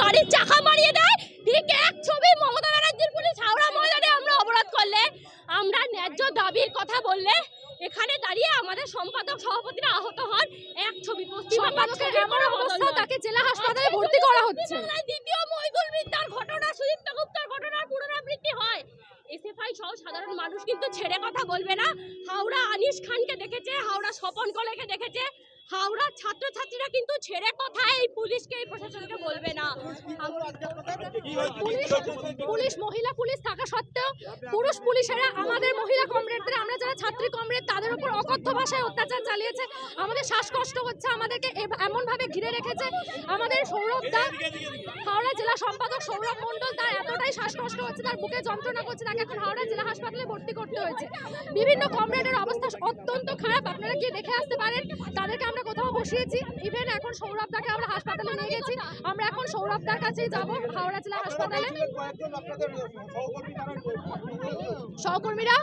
গাড়ির চাকা মারিয়ে দেয়। ঠিক এক ছবি মমতা ব্যানার্জির পুলিশ হাওড়া ময়দানে আমরা অবরোধ করলে। আমরা ন্যায্য দাবির কথা বললে এখানে দাঁড়িয়ে আমাদের সম্পাদক সভাপতিরা আহত হন। এক ছবি অবস্থা তাকে জেলা হাসপাতালে ভর্তি করা হচ্ছে। দ্বিতীয় মহিদুল বিদ্যার ঘটনা সুদীপ্ত গুপ্তার ঘটনার পুনরাবৃত্তি হয়। এসএফআই সহ সাধারণ মানুষ কিন্তু ছেড়ে কথা বলবে না। হাওড়া আনিস খানকে দেখেছে হাওড়া স্বপন কলেকে দেখেছে। হাওড়ার ছাত্রছাত্রীরা কিন্তু ছেড়ে কথা এই পুলিশকে, এই প্রশাসনকে বলবে না। পুলিশ মহিলা পুলিশ থাকা সত্ত্বেও পুরুষ পুলিশেরা আমাদের মহিলা আমরা যারা ছাত্রী কমরেড তাদের উপর অকথ্য ভাষায় অত্যাচার চালিয়েছে। আমাদের শ্বাসকষ্ট হচ্ছে, আমাদেরকে এমনভাবে ঘিরে রেখেছে। আমাদের সৌরভ দা, হাওড়া জেলা সম্পাদক সৌরভ মণ্ডল তার এতটাই শ্বাসকষ্ট হচ্ছে, তার বুকে যন্ত্রণা করছে, তাকে এখন হাওড়া জেলা হাসপাতালে ভর্তি করতে হয়েছে। বিভিন্ন কমরেডের অবস্থা অত্যন্ত খারাপ, আপনারা গিয়ে দেখে আসতে পারেন? তাদেরকে আমরা কোথাও বসিয়েছি ইভেন এখন সৌরভ দাকে আমরা হাসপাতালে নিয়ে গেছি আমরা এখন সৌরভ দার কাছেই যাব হাওড়া জেলা হাসপাতালে সহকর্মীরা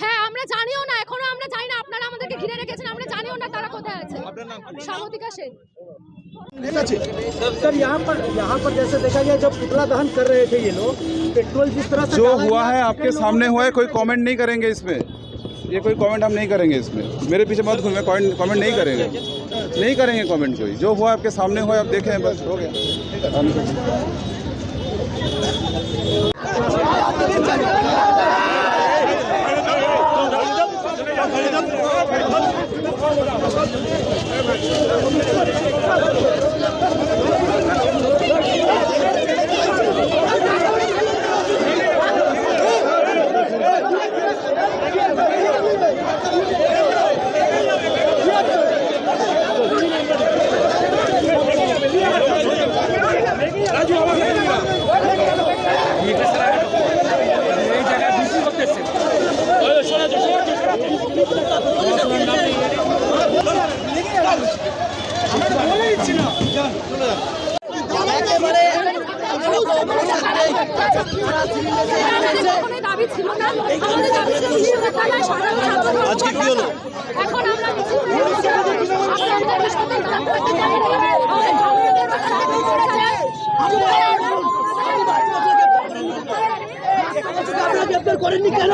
হ্যাঁ আমরা জানিও না এখনো আমরা জানি না আপনারা আমাদেরকে ঘিরে রেখেছেন আমরা জানিও না তারা কোথায় আছে সামতিকা সেন सर यहाँ पर यहाँ पर जैसे देखा जाए जब पुतला दहन कर रहे थे ये लोग पेट्रोल जिस तरह से जो डाला हुआ गया, है कितने आपके लोग- सामने हुआ है कोई कमेंट नहीं करेंगे इसमें ये कोई कमेंट हम नहीं करेंगे इसमें। मेरे पीछे मत घूमे कमेंट नहीं करेंगे। नहीं करेंगे कमेंट कोई। जो हुआ आपके सामने हुआ, आप देखें, बस, हो गया। করতে চাই। আপনারা গ্রেপ্তার করেননি কেন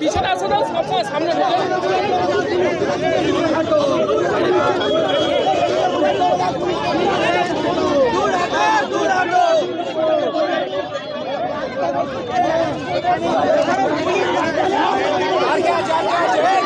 পিছনে আসো না সবসময় সামনে ঢোকো। আর क्या